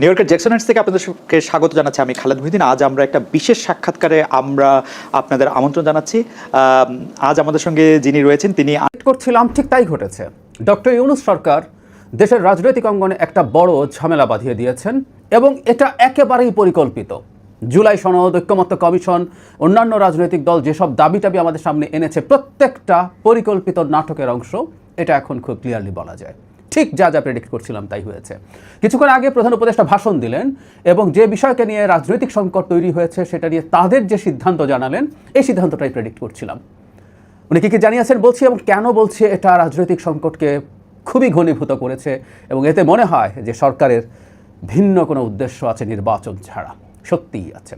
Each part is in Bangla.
নিউ ইয়র্কের জ্যাকসন থেকে আপনাদেরকে স্বাগত জানাচ্ছি আমি খালেদ মহিদিন আজ আমরা একটা বিশেষ সাক্ষাৎকারে আমরা আপনাদের আমন্ত্রণ জানাচ্ছি। আজ আমাদের সঙ্গে যিনি রয়েছেন, তিনি করছিলাম, ঠিক তাই ঘটেছে। ডক্টর ইউনুস সরকার দেশের রাজনৈতিক অঙ্গনে একটা বড় ঝামেলা বাঁধিয়ে দিয়েছেন এবং এটা একেবারেই পরিকল্পিত। জুলাই সনদ, ঐক্যমত্য কমিশন, অন্যান্য রাজনৈতিক দল যেসব দাবি টাবি আমাদের সামনে এনেছে, প্রত্যেকটা পরিকল্পিত নাটকের অংশ, এটা এখন খুব ক্লিয়ারলি বলা যায়। ঠিক যা যা প্রেডিক্ট করছিলাম তাই হয়েছে। কিছুক্ষণ আগে প্রধান উপদেষ্টা ভাষণ দিলেন এবং যে বিষয়কে নিয়ে রাজনৈতিক সংকট তৈরি হয়েছে সেটা নিয়ে তাদের যে সিদ্ধান্ত জানালেন, এই সিদ্ধান্তটাই প্রেডিক্ট করছিলাম। উনি কি কি জানিয়েছেন বলছি এবং কেন বলছি এটা রাজনৈতিক সংকটকে খুবই ঘনীভূত করেছে এবং এতে মনে হয় যে সরকারের ভিন্ন কোনো উদ্দেশ্য আছে নির্বাচন ছাড়া। সত্যিই আছে।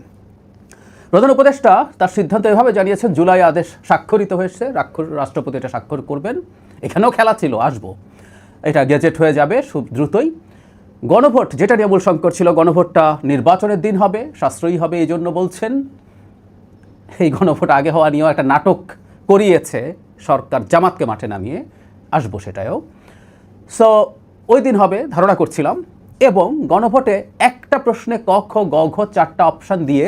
প্রধান উপদেষ্টা তার সিদ্ধান্ত এভাবে জানিয়েছেন, জুলাই আদেশ স্বাক্ষরিত হয়েছে রাষ্ট্রপতি এটা স্বাক্ষর করবেন। এখানেও খেলা ছিল, আসব। এটা গেজেট হয়ে যাবে খুব দ্রুতই। গণভোট, যেটা নিয়ে মূল সংকট ছিল, গণভোটটা নির্বাচনের দিন হবে, সাশ্রয়ী হবে এই জন্য বলছেন। এই গণভোট আগে হওয়া নিয়েও একটা নাটক করিয়েছে সরকার, জামাতকে মাঠে নামিয়ে। আসব সেটাও সো ওই দিন হবে, ধারণা করছিলাম, এবং গণভোটে একটা প্রশ্নে ক, খ, গ, ঘ, চারটা অপশান দিয়ে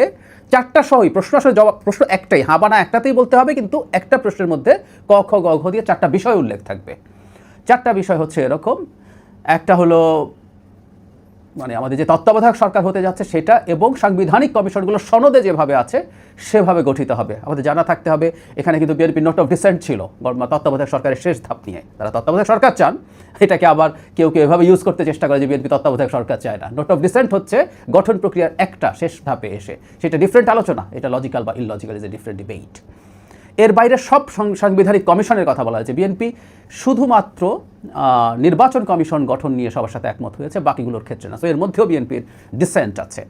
চারটা সহই, প্রশ্ন আসলে জবাব, প্রশ্ন একটাই না একটাতেই বলতে হবে, কিন্তু একটা প্রশ্নের মধ্যে ক, খ, গ, ঘ দিয়ে চারটা বিষয় উল্লেখ থাকবে। চারটা বিষয় হচ্ছে এরকম। একটা হলো মানে আমাদের যে তত্ত্বাবধায়ক সরকার হতে যাচ্ছে সেটা এবং সাংবিধানিক কমিশনগুলো সনদে যেভাবে আছে, সেভাবে গঠিত হবে। আমাদের জানা থাকতে হবে, এখানে কিন্তু বিএনপি নোট অফ ডিসেন্ট ছিল তত্ত্বাবধায়ক সরকারের শেষ ধাপ নিয়ে। তারা তত্ত্বাবধায়ক সরকার চান, এটাকে আবার কেউ কেউ এভাবে ইউজ করতে চেষ্টা করে যে বিএনপি তত্ত্বাবধায়ক সরকার চায় না। নোট অফ ডিসেন্ট হচ্ছে গঠন প্রক্রিয়ার একটা শেষ ধাপে এসে। সেটা ডিফারেন্ট আলোচনা, এটা লজিক্যাল বা illogical is a different debate এর বাইরে সব সাংবিধানিক কমিশনের কথা বলা হয়েছে। বিএনপি শুধুমাত্র নির্বাচন কমিশন গঠন নিয়ে সবার সাথে একমত হয়েছে, বাকিগুলোর ক্ষেত্রে না। তো এর মধ্যেও বিএনপির ডিসেন্ট আছে।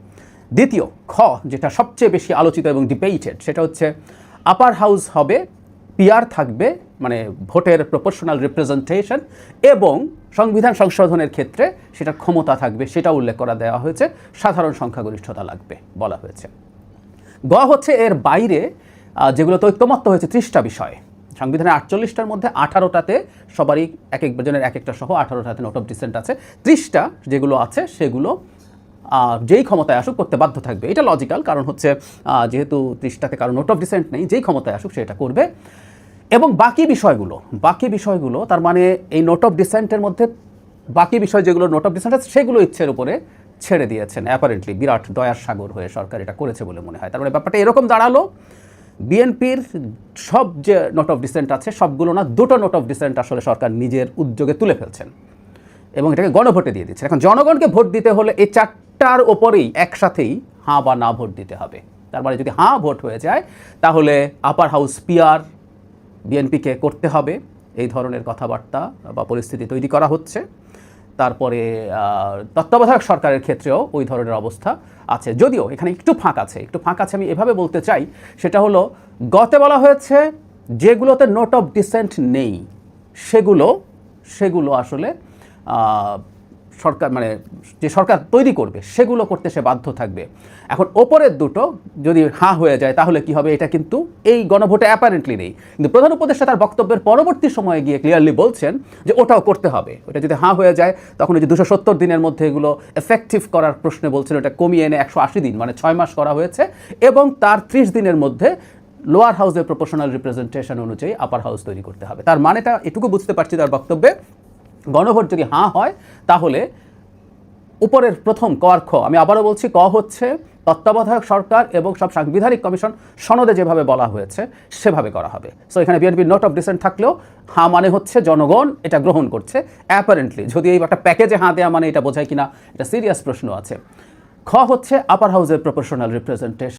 দ্বিতীয়, খ, যেটা সবচেয়ে বেশি আলোচিত এবং ডিবেটেড সেটা হচ্ছে আপার হাউস হবে পিয়ার থাকবে মানে ভোটের প্রপোর্শনাল রিপ্রেজেন্টেশন এবং সংবিধান সংশোধনের ক্ষেত্রে সেটা ক্ষমতা থাকবে, সেটা উল্লেখ করা দেওয়া হয়েছে। সাধারণ সংখ্যাগরিষ্ঠতা লাগবে বলা হয়েছে। গ হচ্ছে এর বাইরে যেগুলো ঐক্যমত্য হয়েছে ত্রিশটা বিষয়। সংবিধানের আটচল্লিশটার মধ্যে আঠারোটাতে সবারই এক একজনের এক একটা সহ আঠারোটাতে নোট অফ ডিসেন্ট আছে। ত্রিশটা যেগুলো আছে সেগুলো যেই ক্ষমতায় আসুক করতে বাধ্য থাকবে। এটা লজিক্যাল, কারণ হচ্ছে যেহেতু ত্রিশটাতে কারও নোট অফ ডিসেন্ট নেই, যেই ক্ষমতায় আসুক সেটা করবে। এবং বাকি বিষয়গুলো বাকি বিষয়গুলো, তার মানে এই নোট অফ ডিসেন্টের মধ্যে বাকি বিষয় যেগুলো নোট অফ ডিসেন্ট আছে, সেগুলো ইচ্ছের উপরে ছেড়ে দিয়েছেন। অ্যাপারেন্টলি বিরাট দয়ার সাগর হয়ে সরকার এটা করেছে বলে মনে হয়। তার মানে ব্যাপারটা এরকম দাঁড়াল বিএনপির সব যে নোট অফ ডিসেন্ট আছে, সবগুলো না দুটো নোট অফ ডিসেন্ট আসলে সরকার নিজের উদ্যোগে তুলে ফেলছেন। এবং এটাকে গণভোটে দিয়ে দিচ্ছে এখন জনগণকে ভোট দিতে হলে এই চারটার ওপরেই একসাথেই হাঁ বা না ভোট দিতে হবে। তার মানে যদি হাঁ ভোট হয়ে যায়, তাহলে আপার হাউস পিয়ার বিএনপিকে করতে হবে। এই ধরনের কথাবার্তা বা পরিস্থিতি তৈরি করা হচ্ছে। তারপরে তত্ত্বাবধায়ক সরকারের ক্ষেত্রেও ওই ধরনের অবস্থা আছে। যদিও এখানে একটু ফাঁক আছে, একটু ফাঁক আছে আমি এভাবে বলতে চাই, সেটা হলো গতে বলা হয়েছে যেগুলোতে নোট অফ ডিসেন্ট নেই, সেগুলো সেগুলো আসলে সরকার মানে যে সরকার তৈরি করবে, সেগুলো করতে সে বাধ্য থাকবে। এখন ওপরের দুটো যদি হাঁ হয়ে যায়, তাহলে কি হবে? এটা কিন্তু এই গণভোটে অ্যাপারেন্টলি নেই। কিন্তু প্রধান উপদেষ্টা তার বক্তব্যের পরবর্তী সময়ে গিয়ে ক্লিয়ারলি বলছেন যে ওটাও করতে হবে। ওটা যদি হাঁ হয়ে যায়, তখন ওই যে দুশো সত্তর দিনের মধ্যে এগুলো এফেক্টিভ করার প্রশ্নে বলছেন, ওটা কমিয়ে এনে একশো আশি দিন মানে ছয় মাস করা হয়েছে, এবং তার ত্রিশ দিনের মধ্যে লোয়ার হাউসের প্রপোর্শনাল রিপ্রেজেন্টেশন অনুযায়ী আপার হাউস তৈরি করতে হবে। তার মানেটা এটুকু বুঝতে পারছি তার বক্তব্যে। গণভোট যদি হাঁ হয়, তাহলে উপরের প্রথম ক আর খ, আমি আবারও বলছি, ক হচ্ছে তত্ত্বাবধায়ক সরকার এবং সব সাংবিধানিক কমিশন সনদে যেভাবে বলা হয়েছে, সেভাবে করা হবে। সো এখানে বিএনপির নোট অফ ডিসেন্ট থাকলেও, হাঁ মানে হচ্ছে জনগণ এটা গ্রহণ করছে। অ্যাপারেন্টলি যদি এই একটা প্যাকেজে হাঁ দেওয়া মানে এটা বোঝায় কিনা, এটা সিরিয়াস প্রশ্ন আছে। খ হচ্ছে আপার হাউসের প্রপোর্শনাল রিপ্রেজেন্টেশন